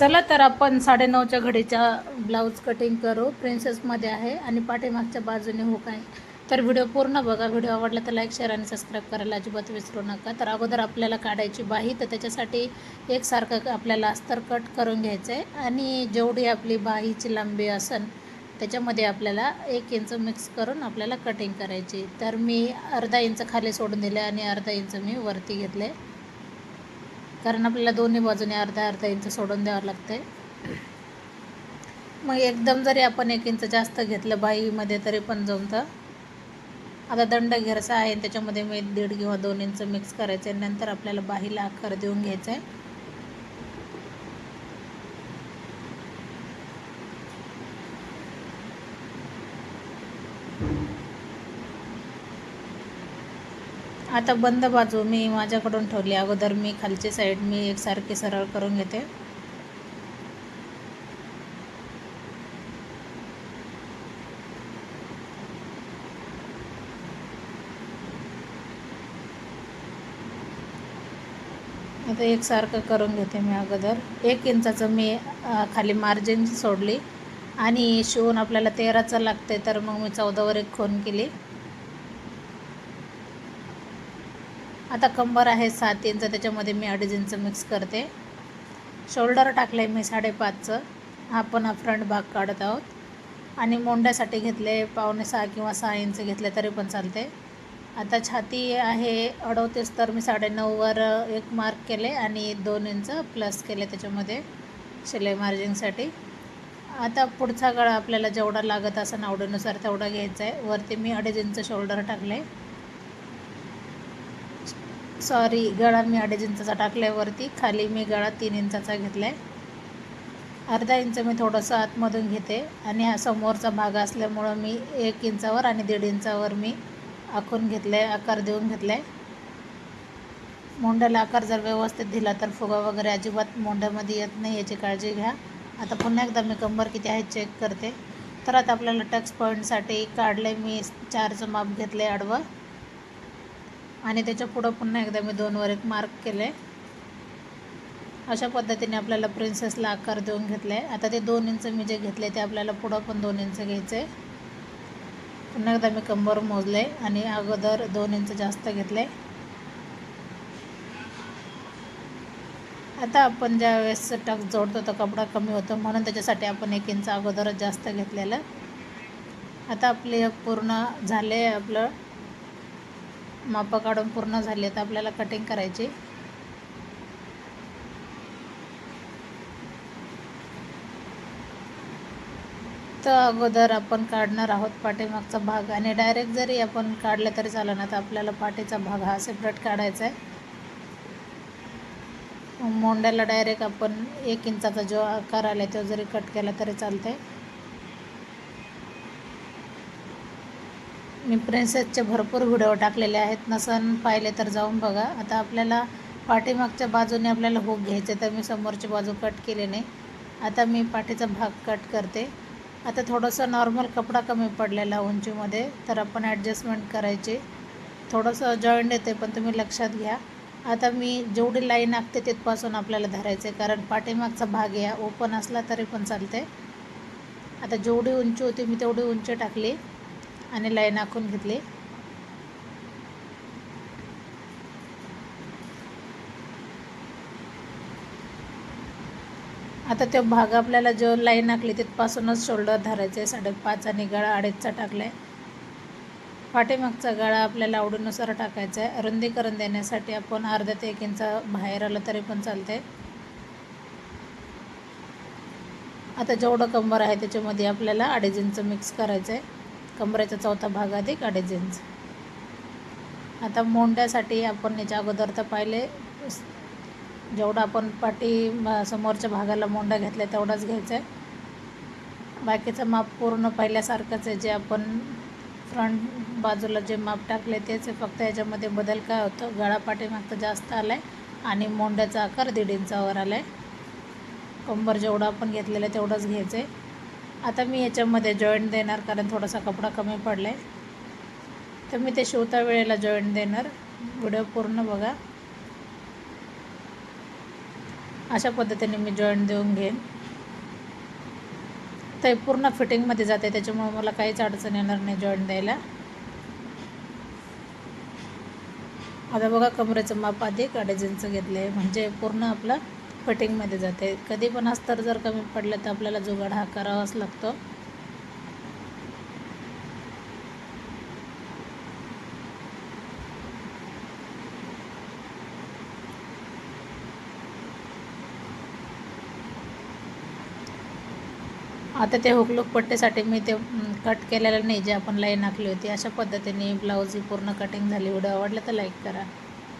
चला तर आपण साडेनऊच्या घडीच्या ब्लाऊज कटिंग करू. प्रिन्सेसमध्ये आहे आणि पाठीमागच्या बाजूने हो हुक आहे तर व्हिडिओ पूर्ण बघा. व्हिडिओ आवडला तर लाईक शेअर आणि सबस्क्राईब करायला अजिबात विसरू नका. तर अगोदर आपल्याला काढायची बाही तर त्याच्यासाठी एकसारखं आपल्याला अस्तर कट करून घ्यायचं आहे आणि जेवढी आपली बाहीची लांबी असेल त्याच्यामध्ये आपल्याला एक इंच मिक्स करून आपल्याला कटिंग करायची. तर मी अर्धा इंच खाली सोडून दिले आणि अर्धा इंच मी वरती घेतले कारण आपल्याला दोन्ही बाजूने अर्धा अर्धा इंच सोडून द्यावं लागते मग एकदम जरी आपण एक इंच जास्त घेतलं बाईमध्ये तरी पण जमतं. आता दंड घेरसा आहे त्याच्यामध्ये मी दीड किंवा दोन इंच मिक्स करायचं आहे नंतर आपल्याला बाहीला आकार देऊन घ्यायचा आहे आता बंद बाजू मी माझ्याकडून ठेवली. अगोदर मी खालची साईड मी एकसारखी सरळ करून घेते. आता एकसारखं करून घेते मी अगोदर. एक इंचाचं मी खाली मार्जिन सोडली. आणि शिवून आपल्याला तेराचं लागते तर मग मी चौदावर एक खून केली. आता कंबर आहे सात इंच त्याच्यामध्ये मी अडीच इंच मिक्स करते. शोल्डर टाकले मी साडेपाचचं. आपण हा फ्रंट भाग काढत आहोत. आणि मोंड्यासाठी घेतले पावणे सहा किंवा सहा इंच घेतले तरी पण चालते. आता छाती आहे अडवतेच तर मी साडेनऊवर एक मार्क केले आणि दोन इंच प्लस केले त्याच्यामध्ये शिलाई मार्जिंगसाठी आता पुढचा गळा आपल्याला जेवढा लागत असं आवडीनुसार तेवढा घ्यायचा आहे वरती मी अडीच इंच शोल्डर टाकले. सॉरी गळा मी अडीच इंचाचा टाकल्यावरती खाली मी गळा तीन इंचाचा घेतला आहे अर्धा इंच मी थोडंसं आतमधून घेते आणि हा समोरचा भाग असल्यामुळं मी एक इंचावर आणि दीड इंचावर मी आखून घेतलं आहे आकार देऊन घेतला आहे मोंड्याला आकार जर व्यवस्थित दिला तर फुगा वगैरे अजिबात मोंड्यामध्ये येत नाही याची काळजी घ्या. आता पुन्हा एकदा मी कंबर किती आहे चेक करते. तर आता आपल्याला टक्स पॉईंटसाठी काढले मी चारचं माप घेतलं आहे आडवं. आणि त्याच्या पुढं पुन्हा एकदा मी दोनवर एक मार्क केले अशा पद्धतीने आपल्याला प्रिन्सेसला आकार देऊन घेतला आहे आता ते दोन इंच मी जे घेतले ते आपल्याला पुढं पण दोन इंच घ्यायचे आहे पुन्हा एकदा मी कंबर मोजले आणि अगोदर दोन इंच जास्त घेतले आता आपण ज्या वेळेस टक जोडतो तो कपडा कमी होतो म्हणून त्याच्यासाठी आपण एक इंच अगोदरच जास्त घेतलेलं. आता आपले पूर्ण झाले आपलं मापं काढून पूर्ण झाली तर आपल्याला कटिंग करायची. तर अगोदर आपण काढणार आहोत पाठीमागचा भाग आणि डायरेक्ट जरी आपण काढलं तरी चालेल ना तर आपल्याला पाठीचा भाग हा सेपरेट काढायचा आहे. मोंड्याला डायरेक्ट आपण एक इंचाचा जो आकार आला तो जरी कट केला तरी चालते मी प्रिन्सेसचे भरपूर व्हिडिओ टाकलेले आहेत. नसन पाहिले तर जाऊन बघा. आता आपल्याला पाठीमागच्या बाजूने आपल्याला हुक घ्यायचे तर मी समोरची बाजू कट केली नाही. आता मी पाठीचा भाग कट करते. आता थोडंसं नॉर्मल कपडा कमी पडलेला उंचीमध्ये तर आपण ॲडजस्टमेंट करायची. थोडंसं जॉईंट येते पण तुम्ही लक्षात घ्या. आता मी जेवढी लाईन आखते तिथपासून आपल्याला धरायचं आहे कारण पाठीमागचा भाग या ओपन असला तरी पण चालते आता जेवढी उंची होती मी तेवढी उंची टाकली. आणि लाईन आखून घेतली. आता तो भाग आपल्याला जो लाईन आखली तिथपासूनच शोल्डर धरायचं आहे साडेपाच आणि गळा अडीचचा टाकला आहे पाठीमागचा गळा आपल्याला आवडीनुसार टाकायचा आहे रुंदीकरण देण्यासाठी आपण अर्धा ते एक इंच बाहेर आलं तरी पण चालते आता जेवढं कंबर आहे त्याच्यामध्ये आपल्याला अडीच इंच मिक्स करायचं आहे कमरेचा चौथा भाग अधिक अडीच इंच आता मोंड्यासाठी आपण याच्या अगोदर तर पाहिले जेवढं आपण पाठी समोरच्या भागाला मोंडा घेतला तेवढाच घ्यायचा आहे बाकीचं माप पूर्ण पहिल्यासारखंच आहे जे आपण फ्रंट बाजूला जे माप टाकले तेच फक्त याच्यामध्ये बदल काय होतो? गळा पाठीमागचं जास्त आला आहे आणि मोंड्याचा आकार दीड इंचावर आला आहे कंबर जेवढं आपण घेतलेलं आहे तेवढंच घ्यायचं आहे आता मी याच्यामध्ये जॉईंट देणार कारण थोडासा कपडा कमी पडला आहे तर मी ते शिवता वेळेला जॉईंट देणार. व्हिडिओ पूर्ण बघा. अशा पद्धतीने मी जॉईंट देऊन घेईन. ते पूर्ण फिटिंगमध्ये जाते त्याच्यामुळे मला काहीच अडचण येणार नाही जॉईंट द्यायला. आता बघा कमरेचं माप अधिक अडीच इंच घेतलं आहे म्हणजे पूर्ण आपलं फिटिंगमध्ये जाते. कधी पण अस्तर जर कमी पडलं तर आपल्याला जुगाड हा करावाच लागतो. आता ते हुकलूक पट्टीसाठी मी ते कट केलेलं नाही जे आपण लाईन आखली होती अशा पद्धतीने ब्लाऊज ही पूर्ण कटिंग झाली. व्हिडिओ आवडला तर लाईक करा.